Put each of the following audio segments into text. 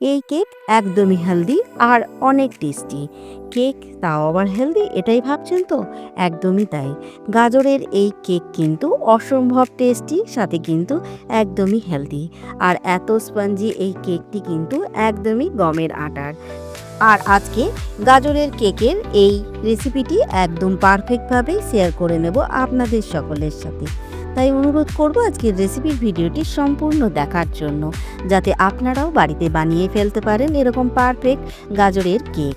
এই কেক একদমই হেলদি আর অনেক টেস্টি। কেক তাও আবার হেলদি, এটাই ভাবছেন তো? একদমই তাই। গাজরের এই কেক কিন্তু অসম্ভব টেস্টি, সাথে কিন্তু একদমই হেলদি। আর এত স্পঞ্জি এই কেকটি কিন্তু একদমই গমের আটার। আর আজকে গাজরের কেকের এই রেসিপিটি একদম পারফেক্টভাবেই শেয়ার করে নেব আপনাদের সকলের সাথে। তাই অনুরোধ করব আজকের রেসিপির ভিডিওটি সম্পূর্ণ দেখার জন্য, যাতে আপনারাও বাড়িতে বানিয়ে ফেলতে পারেন এরকম পারফেক্ট গাজরের কেক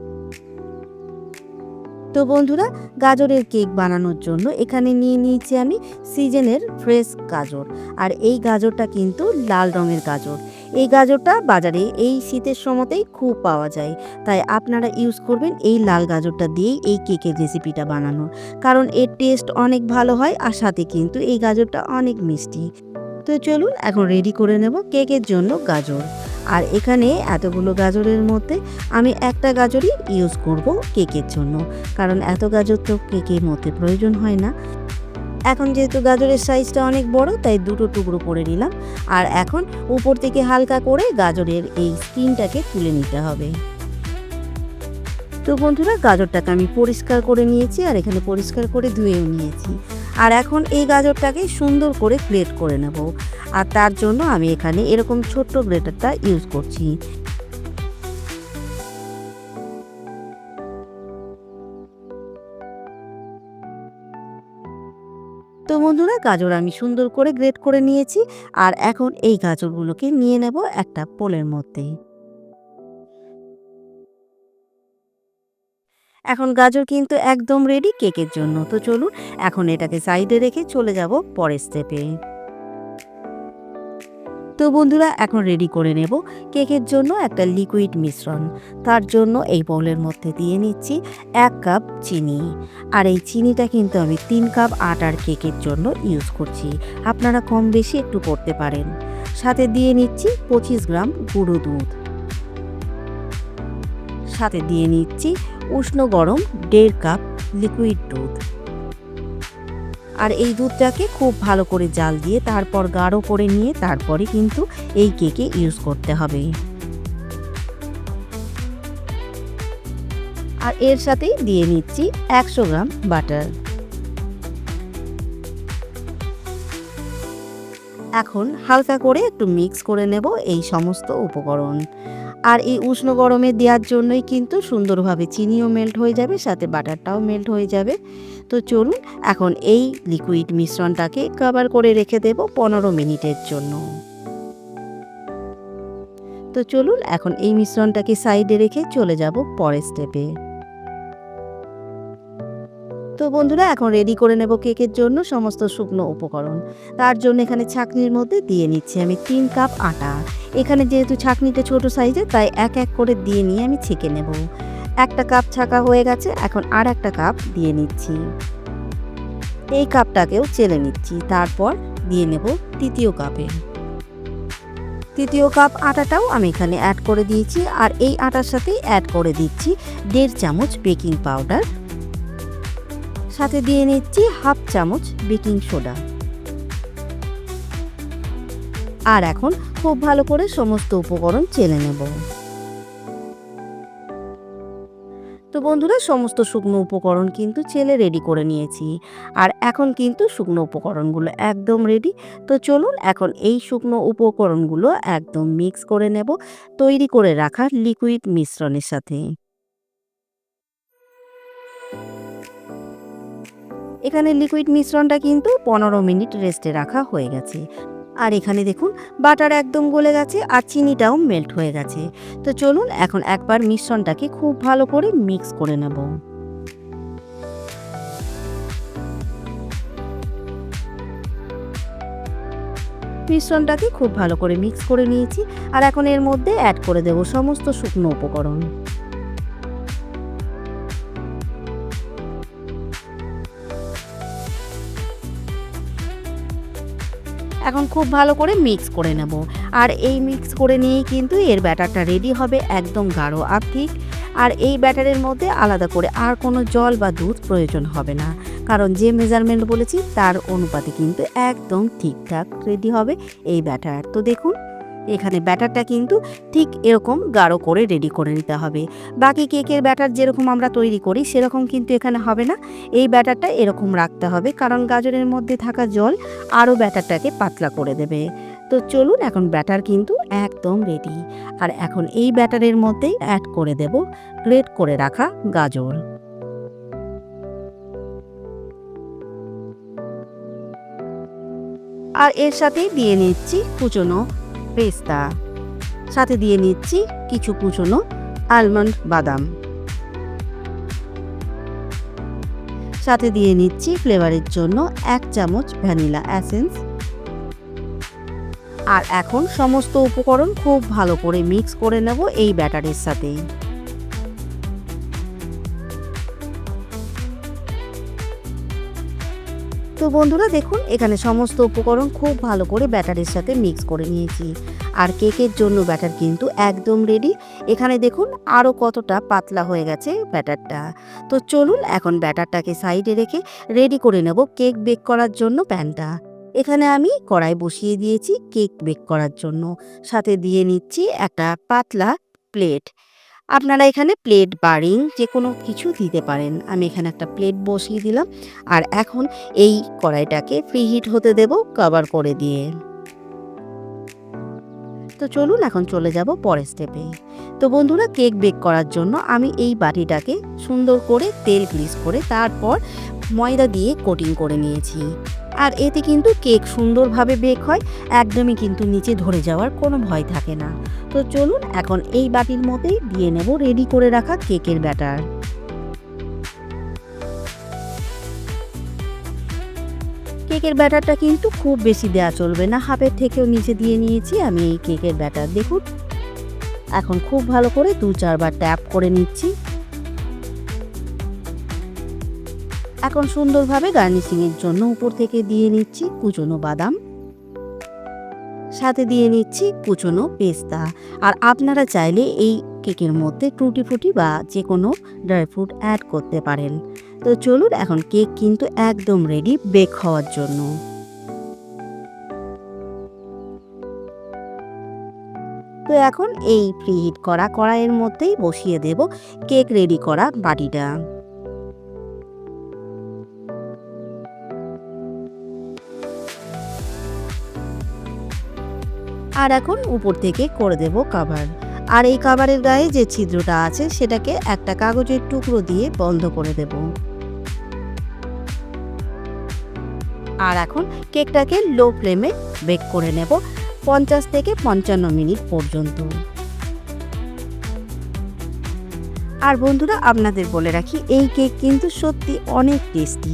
তো বন্ধুরা, গাজরের কেক বানানোর জন্য এখানে নিয়ে নিয়েছি আমি সিজনের ফ্রেশ গাজর। আর এই গাজরটা কিন্তু লাল রঙের গাজর। এই গাজরটা বাজারে এই শীতের সময়তেই খুব পাওয়া যায়। তাই আপনারা ইউজ করবেন এই লাল গাজরটা দিয়েই এই কেকের রেসিপিটা বানানোর। কারণ এর টেস্ট অনেক ভালো হয় আর সাথে কিন্তু এই গাজরটা অনেক মিষ্টি। তো চলুন, এখন রেডি করে নেব কেকের জন্য গাজর। আর এখানে এতগুলো গাজরের মধ্যে আমি একটা গাজরই ইউজ করব কেকের জন্য। কারণ এত গাজর তো কেকের মধ্যে প্রয়োজন হয় না। এখন যেহেতু গাজরের সাইজটা অনেক বড়, তাই দুটো টুকরো করে নিলাম। আর এখন উপর থেকে হালকা করে গাজরের এই স্কিনটাকে তুলে নিতে হবে। তো বন্ধুরা, গাজরটাকে আমি পরিষ্কার করে নিয়েছি আর এখানে পরিষ্কার করে ধুয়েও নিয়েছি। আর এখন এই গাজরটাকে সুন্দর করে গ্রেট করে নেব। আর তার জন্য আমি এখানে এরকম ছোট্ট গ্রেটারটা ইউজ করছি। তো বন্ধুরা, গাজর আমি সুন্দর করে গ্রেট করে নিয়েছি। আর এখন এই গাজরগুলোকে নিয়ে নেব একটা পোলের মধ্যে। এখন গাজর কিন্তু একদম রেডি কেকের জন্য। তো চলুন, এখন এটাকে সাইডে রেখে চলে যাব পরের স্টেপে তো বন্ধুরা, এখন রেডি করে নেব কেকের জন্য একটা লিকুইড মিশ্রণ। তার জন্য এই বোলের মধ্যে দিয়ে নিচ্ছি এক কাপ চিনি। আর এই চিনিটা কিন্তু আমি তিন কাপ আটার কেকের জন্য ইউজ করছি। আপনারা কম বেশি একটু করতে পারেন। সাথে দিয়ে নিচ্ছি পঁচিশ গ্রাম গুঁড়ো দুধ। সাথে দিয়ে নিচ্ছি উষ্ণ গরম দেড় কাপ লিকুইড দুধ। আর এই দুধটাকে খুব ভালো করে জাল দিয়ে তারপর গাঢ় করে নিয়ে তারপরে কিন্তু এই কেকে ইউজ করতে হবে। আর এর সাথেই দিয়ে নিচ্ছি একশো গ্রাম বাটার এখন হালকা করে একটু মিক্স করে নেব এই সমস্ত উপকরণ। আর এই উষ্ণ গরমে দেওয়ার জন্যই কিন্তু সুন্দরভাবে চিনিও মেল্ট হয়ে যাবে, সাথে বাটারটাও মেল্ট হয়ে যাবে। তো চলুন, এখন এই লিকুইড মিশ্রণটাকে কভার করে রেখে দেব পনেরো মিনিটের জন্য। তো চলুন, এখন এই মিশ্রণটাকে সাইডে রেখে চলে যাব পরের স্টেপে তো বন্ধুরা, এখন রেডি করে নেব কেকের জন্য সমস্ত শুকনো উপকরণ। তার জন্য এখানে ছাকনির মধ্যে দিয়ে নিচ্ছি আমি তিন কাপ আটা। এখানে যেহেতু ছাকনিটা ছোট সাইজের, তাই এক এক করে দিয়ে নিয়ে আমি ছেঁকে নেব। একটা কাপ ছাকা হয়ে গেছে, এখন আর একটা কাপ দিয়ে নিচ্ছি। এই কাপটাকেও চেলে নিচ্ছি, তারপর দিয়ে নেব তৃতীয় কাপে তৃতীয় কাপ আটাটাও আমি এখানে অ্যাড করে দিয়েছি, আর এই আটার সাথেই অ্যাড করে দিচ্ছি দেড় চামচ বেকিং পাউডার সাথে দিয়ে নিচ্ছি হাফ চামচ বেকিং সোডা। আর এখন খুব ভালো করে সমস্ত উপকরণ চেলে নেব। তো বন্ধুরা, সমস্ত শুকনো উপকরণ কিন্তু চেলে রেডি করে নিয়েছি। আর এখন কিন্তু শুকনো উপকরণগুলো একদম রেডি তো চলুন এখন এই শুকনো উপকরণগুলো একদম মিক্স করে নেব, তৈরি করে রাখা লিকুইড মিশ্রণের সাথে। এখানে লিকুইড মিশ্রণটা কিন্তু পনেরো মিনিট রেস্টে রাখা হয়ে গেছে। আর এখানে দেখুন বাটার একদম গলে গেছে আর চিনিটাও মেল্ট হয়ে গেছে। তো চলুন এখন একবার মিশ্রণটাকে খুব ভালো করে মিক্স করে নেব। মিশ্রণটাকে খুব ভালো করে মিক্স করে নিয়েছি। আর এখন এর মধ্যে অ্যাড করে দেব সমস্ত শুকনো উপকরণ। এখন খুব ভালো করে মিক্স করে নেব। আর এই মিক্স করে নিয়েই কিন্তু এর ব্যাটারটা রেডি হবে একদম গাঢ় আর ঠিক। আর এই ব্যাটারের মধ্যে আলাদা করে আর কোনো জল বা দুধ প্রয়োজন হবে না। কারণ যে মেজারমেন্ট বলেছি তার অনুপাতে কিন্তু একদম ঠিকঠাক রেডি হবে এই ব্যাটার। তো দেখুন এখানে ব্যাটারটা কিন্তু ঠিক এরকম গাঢ় করে রেডি করে নিতে হবে। বাকি কেকের ব্যাটার যেরকম আমরা তৈরি করি, সেরকম কিন্তু এখানে হবে না। এই ব্যাটারটা এরকম রাখতে হবে, কারণ গাজরের মধ্যে থাকা জল আরও ব্যাটারটাকে পাতলা করে দেবে। তো চলুন এখন ব্যাটার কিন্তু একদম রেডি আর এখন এই ব্যাটারের মধ্যেই অ্যাড করে দেব গ্রেট করে রাখা গাজর। আর এর সাথেই দিয়ে নিচ্ছি কুচনো পেস্তা। সাথে দিয়ে নিচ্ছি কিছু কুচনো আলমন্ড বাদাম। সাথে দিয়ে নিচ্ছি ফ্লেভারের জন্য এক চামচ ভ্যানিলা অ্যাসেন্স আর এখন সমস্ত উপকরণ খুব ভালো করে মিক্স করে নেব এই ব্যাটারের সাথেই। তো বন্ধুরা দেখুন, এখানে সমস্ত উপকরণ খুব ভালো করে ব্যাটারের সাথে মিক্স করে নিয়েছি। আর কেকের জন্য ব্যাটার কিন্তু একদম রেডি এখানে দেখুন আরও কতটা পাতলা হয়ে গেছে ব্যাটারটা। তো চলুন, এখন ব্যাটারটাকে সাইডে রেখে রেডি করে নেব কেক বেক করার জন্য প্যানটা। এখানে আমি কড়াই বসিয়ে দিয়েছি কেক বেক করার জন্য। সাথে দিয়ে নিচ্ছি একটা পাতলা প্লেট আপনারা এখানে প্লেট বা রিং যে কোনো কিছু দিতে পারেন। আমি এখানে একটা প্লেট বসিয়ে দিলাম। আর এখন এই কড়াইটাকে প্রিহিট হতে দেব কভার করে দিয়ে। তো চলুন এখন চলে যাব পরের স্টেপে তো বন্ধুরা কেক বেক করার জন্য আমি এই বাটিটাকে সুন্দর করে তেল গ্রিস করে তারপর ময়দা দিয়ে কোটিং করে নিয়েছি। আর এতে কিন্তু কেক সুন্দরভাবে বেক হয়, একদমই কিন্তু নিচে ধরে যাওয়ার কোনো ভয় থাকে না। তো চলুন এখন এই বাটির মধ্যেই দিয়ে নেব রেডি করে রাখা কেকের ব্যাটার। কেকের ব্যাটারটা কিন্তু খুব বেশি দেওয়া চলবে না হাফের থেকেও নিচে দিয়ে নিয়েছি আমি এই কেকের ব্যাটার। দেখুন, এখন খুব ভালো করে দু চারবার ট্যাপ করে নিচ্ছি। এখন সুন্দরভাবে গার্নিশিংয়ের জন্য উপর থেকে দিয়ে নিচ্ছি কুচনো বাদাম। সাথে দিয়ে নিচ্ছি কুচনো পেস্তা। আর আপনারা চাইলে এই কেকের মধ্যে টুটি ফুটি বা যে কোনো ড্রাই ফ্রুট অ্যাড করতে পারেন। তো চলুন এখন কেক কিন্তু একদম রেডি বেক হওয়ার জন্য। তো এখন এই প্রিহিট করা কড়াইয়ের মধ্যেই বসিয়ে দেব কেক রেডি করা বাটিটা। আর এখন উপর থেকে করে দেব কাভার আর এই কাভারের গায়ে যে ছিদ্রটা আছে, সেটাকে একটা কাগজের টুকরো দিয়ে বন্ধ করে দেব। আর এখন কেকটাকে লো ফ্লেমে বেক করে নেব, পঞ্চাশ থেকে পঞ্চান্ন মিনিট পর্যন্ত। আর বন্ধুরা, আপনাদের বলে রাখি, এই কেক কিন্তু সত্যি অনেক টেস্টি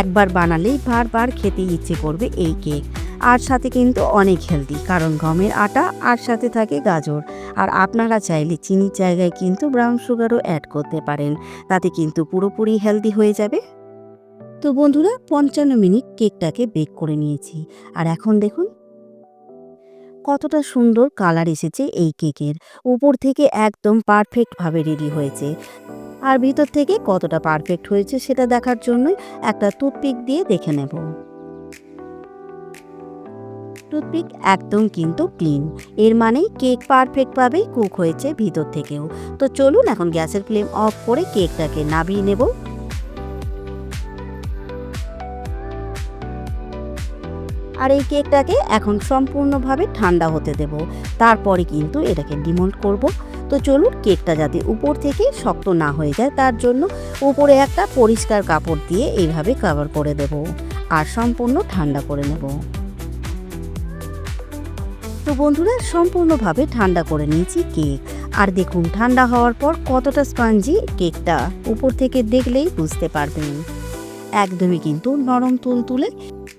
একবার বানালেই বারবার খেতে ইচ্ছে করবে এই কেক। আর সাথে কিন্তু অনেক হেলদি, কারণ গমের আটা আর সাথে থাকে গাজর। আর আপনারা চাইলে চিনির জায়গায় কিন্তু ব্রাউন সুগারও অ্যাড করতে পারেন, তাতে কিন্তু পুরোপুরি হেলদি হয়ে যাবে। তো বন্ধুরা, পঞ্চান্ন মিনিট কেকটাকে বেক করে নিয়েছি, আর এখন দেখুন কতটা সুন্দর কালার এসেছে এই কেকের। উপর থেকে একদম পারফেক্টভাবে রেডি হয়েছে, আর ভিতর থেকে কতটা পারফেক্ট হয়েছে সেটা দেখার জন্যই একটা টুথপিক দিয়ে দেখে নেব। টুথপিক একদম কিন্তু ক্লিন। এর মানে কেক পারফেক্টভাবেই কুক হয়েছে ভিতর থেকেও। তো চলুন এখন গ্যাসের ফ্লেম অফ করে কেকটাকে নামিয়ে নেব। আর এই কেকটাকে এখন সম্পূর্ণভাবে ঠান্ডা হতে দেব। তারপরে কিন্তু এটাকে ডিমোল্ড করব। তো চলুন কেকটা যাতে উপর থেকে শক্ত না হয়ে যায়, তার জন্য উপরে একটা পরিষ্কার কাপড় দিয়ে এইভাবে কভার করে দেব। আর সম্পূর্ণ ঠান্ডা করে নেব। তো বন্ধুরা, সম্পূর্ণভাবে ঠান্ডা করে নিয়েছি কেক। আর দেখুন, ঠান্ডা হওয়ার পর কতটা স্পঞ্জি কেকটা উপর থেকে দেখলেই বুঝতে পারবেন। একদমই কিন্তু নরম তুল তুলে।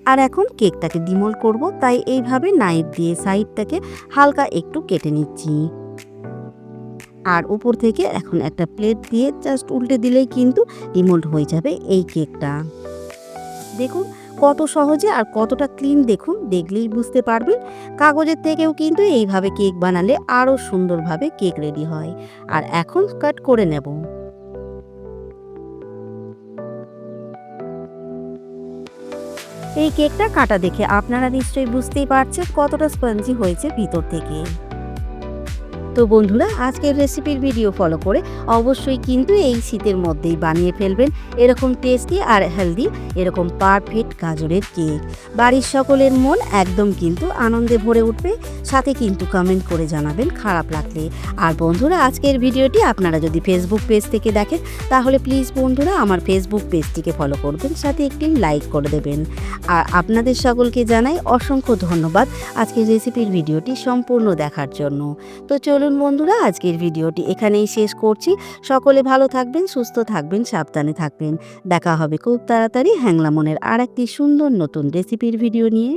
আর এখন কেকটাকে ডিমোল করব, তাই এইভাবে নাইফ দিয়ে সাইডটাকে হালকা একটু কেটে নিচ্ছি। আর উপর থেকে এখন একটা প্লেট দিয়ে জাস্ট উল্টে দিলেই কিন্তু ডিমোল্ড হয়ে যাবে এই কেকটা। দেখুন কত সহজে আর কতটা ক্লিন দেখুন দেখলেই বুঝতে পারবেন। কাগজের থেকেও কিন্তু এইভাবে কেক বানালে আরও সুন্দরভাবে কেক রেডি হয়। আর এখন কাট করে নেব। এই কেকটা কাটা দেখে আপনারা নিশ্চয়ই বুঝতেই পারছেন কতটা স্পঞ্জি হয়েছে ভিতর থেকে। তো বন্ধুরা, আজকের রেসিপির ভিডিও ফলো করে অবশ্যই কিন্তু এই শীতের মধ্যেই বানিয়ে ফেলবেন। এরকম টেস্টি আর হেলদি এরকম পারফেক্ট গাজরের কেক বাড়ির সকলের মন একদম কিন্তু আনন্দে ভরে উঠবে। সাথে কিন্তু কমেন্ট করে জানাবেন খারাপ লাগলে। আর বন্ধুরা, আজকের ভিডিওটি আপনারা যদি ফেসবুক পেজ থেকে দেখেন, তাহলে প্লিজ বন্ধুরা, আমার ফেসবুক পেজটিকে ফলো করবেন। সাথে একটি লাইক করে দেবেন। আর আপনাদের সকলকে জানাই অসংখ্য ধন্যবাদ আজকের রেসিপির ভিডিওটি সম্পূর্ণ দেখার জন্য। তো চলুন বন্ধুরা, আজকের ভিডিওটি এখানেই শেষ করছি। সকলে ভালো থাকবেন, সুস্থ থাকবেন, সাবধানে থাকবেন। দেখা হবে খুব তাড়াতাড়ি। হ্যাংলামনের আর একটি সুন্দর নতুন রেসিপির ভিডিও নিয়ে।